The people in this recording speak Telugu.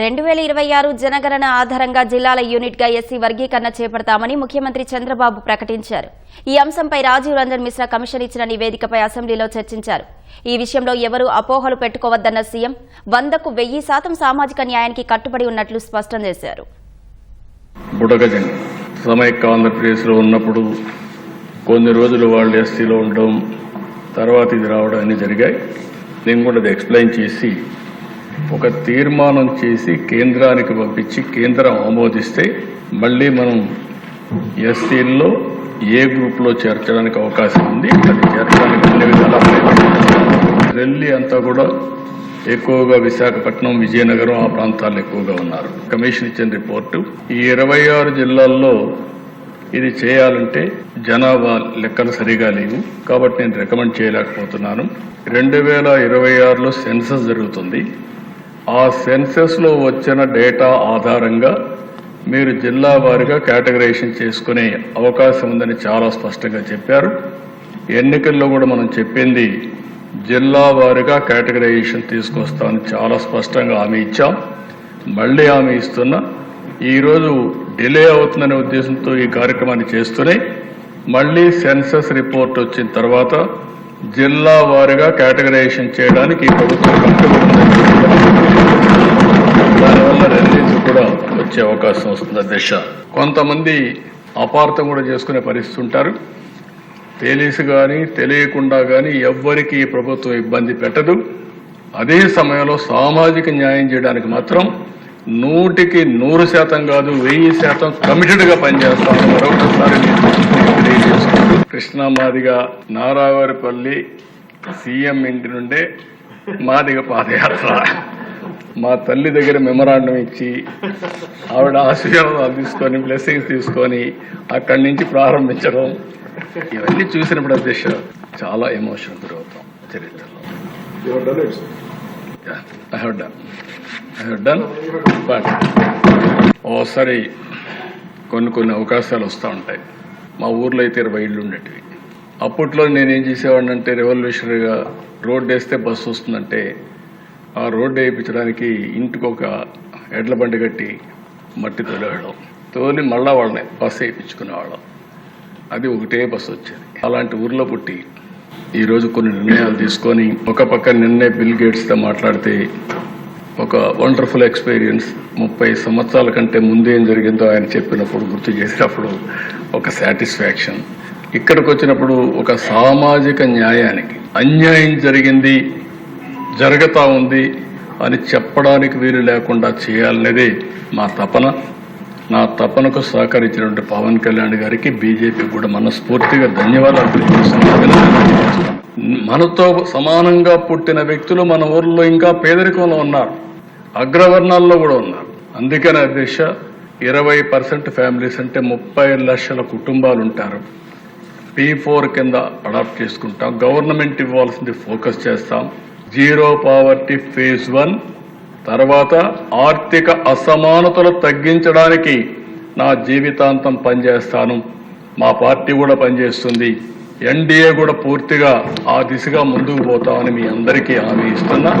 రెండు వేల ఇరవై ఆరు జనగణన ఆధారంగా జిల్లాల యూనిట్గా ఎస్సీ వర్గీకరణ చేపడతామని ముఖ్యమంత్రి చంద్రబాబు ప్రకటించారు. ఈ అంశంపై రాజీవ్ రంజన్ మిశ్రా కమిషన్ ఇచ్చిన నివేదికపై అసెంబ్లీలో చర్చించారు. ఈ విషయంలో ఎవరూ అపోహలు పెట్టుకోవద్దన్న సీఎం వందకు వెయ్యి శాతం సామాజిక న్యాయానికి కట్టుబడి ఉన్నట్లు స్పష్టం చేశారు. సమైక్య ఆంధ్రప్రదేశ్లో ఉన్నప్పుడు కొన్ని రోజులు వాళ్ళు ఎస్సీలో ఉండడం తర్వాత ఇది రావడం అన్ని జరిగాయి. నేను కూడా అది ఎక్స్ప్లెయిన్ చేసి ఒక తీర్మానం చేసి కేంద్రానికి పంపించి కేంద్రం ఆమోదిస్తే మళ్ళీ మనం ఎస్సీల్లో ఏ గ్రూప్లో చేర్చడానికి అవకాశం ఉంది అది చేర్చడానికి అన్ని విధాలా ఢిల్లీ అంతా కూడా ఎక్కువగా విశాఖపట్నం విజయనగరం ఆ ప్రాంతాల్లో ఎక్కువగా ఉన్నారు. కమిషన్ ఇచ్చిన రిపోర్టు. ఈ ఇరవై ఆరు జిల్లాల్లో ఇది చేయాలంటే జనాభా లెక్కలు సరిగా లేవు. కాబట్టి నేను రికమెండ్ చేయలేకపోతున్నాను. రెండు వేల ఇరవై ఆరులో సెన్సస్ జరుగుతుంది. ఆ సెన్సెస్లో వచ్చిన డేటా ఆధారంగా మీరు జిల్లా వారిగా కేటగరైజేషన్ చేసుకునే అవకాశం ఉందని చాలా స్పష్టంగా చెప్పారు. ఎన్నికల్లో కూడా మనం చెప్పింది జిల్లా వారిగా కేటగరైజేషన్ తీసుకొస్తామని చాలా స్పష్టంగా హామీ ఇచ్చాం. మళ్ళీ హామీ ఇస్తున్నా ఈరోజు డిలే అవుతుందనే ఉద్దేశంతో ఈ కార్యక్రమాన్ని చేస్తూనే మళ్ళీ సెన్సస్ రిపోర్ట్ వచ్చిన తర్వాత జిల్లా వారిగా కేటగరైజేషన్ చేయడానికి ఈ ప్రభుత్వం కట్టుబడి దానివల్ల రిలీజ్ కూడా వచ్చే అవకాశం వస్తుంది దిశ. కొంతమంది అపార్థం కూడా చేసుకునే పరిస్థితి ఉంటారు. తెలిసి కానీ తెలియకుండా కానీ ఎవ్వరికి ఈ ప్రభుత్వం ఇబ్బంది పెట్టదు. అదే సమయంలో సామాజిక న్యాయం చేయడానికి మాత్రం నూటికి నూరు శాతం కాదు వెయ్యి శాతం కమిటెడ్గా పనిచేస్తామని మరొకసారి నేను తెలియజేసుకుంటూ కృష్ణా మాదిగా నారావారిపల్లి సీఎం ఇంటి నుండే మాదిగ పాదయాత్ర. మా తల్లి దగ్గర మెమరాండం ఇచ్చి ఆవిడ ఆశీర్వాదాలు తీసుకొని బ్లెస్సింగ్స్ తీసుకొని అక్కడి నుంచి ప్రారంభించడం. ఇవన్నీ చూసినప్పుడు అధ్యక్ష చాలా ఎమోషన్ గురవుతాం చరిత్రలో. You have done I have done. Done done ఓసారి కొన్ని కొన్ని అవకాశాలు వస్తూ ఉంటాయి. మా ఊర్లో అయితే ఇరవై ఇళ్ళు ఉండేటివి. అప్పట్లో నేనేం చేసేవాడిని అంటే రెవల్యూషనరీగా రోడ్డు వేస్తే బస్సు వస్తుందంటే ఆ రోడ్డు వేయించడానికి ఇంటికి ఒక ఎడ్ల బండి కట్టి మట్టి తోలేవాళ్ళం. తోలి మళ్ళా వాళ్ళని బస్సు వేయించుకునేవాళ్ళం. అది ఒకటే బస్సు వచ్చేది. అలాంటి ఊర్లో పుట్టి ఈరోజు కొన్ని నిర్ణయాలు తీసుకొని ఒక పక్క నిన్నే బిల్ గేట్స్తో మాట్లాడితే ఒక వండర్ఫుల్ ఎక్స్పీరియన్స్ ముప్పై సంవత్సరాల కంటే ముందు ఏం జరిగిందో ఆయన చెప్పినప్పుడు గుర్తు చేసినప్పుడు ఒక సాటిస్ఫాక్షన్. ఇక్కడికి వచ్చినప్పుడు ఒక సామాజిక న్యాయానికి అన్యాయం జరిగింది జరుగుతా ఉంది అని చెప్పడానికి వీలు లేకుండా చేయాలనేదే మా తపన. నా తపనకు సహకరించినటువంటి పవన్ కళ్యాణ్ గారికి బీజేపీ కూడా మనస్ఫూర్తిగా ధన్యవాదాలు తెలియజేస్తున్నాను. మనతో సమానంగా పుట్టిన వ్యక్తులు మన ఊర్లో ఇంకా పేదరికంలో ఉన్నారు. అగ్రవర్ణాల్లో కూడా ఉన్నారు. అందుకనే అధ్యక్ష ఇరవై పర్సెంట్ ఫ్యామిలీస్ అంటే ముప్పై లక్షల కుటుంబాలు ఉంటారు. పీ ఫోర్ కింద అడాప్ట్ చేసుకుంటాం. గవర్నమెంట్ ఇవ్వాల్సింది ఫోకస్ చేస్తాం. జీరో పావర్టీ ఫేజ్ వన్ తర్వాత ఆర్థిక అసమానతలు తగ్గించడానికి నా జీవితాంతం పనిచేస్తాను. మా పార్టీ కూడా పనిచేస్తుంది. ఎన్డీఏ కూడా పూర్తిగా ఆ దిశగా ముందుకు పోతామని మీ అందరికీ హామీ ఇస్తున్నా.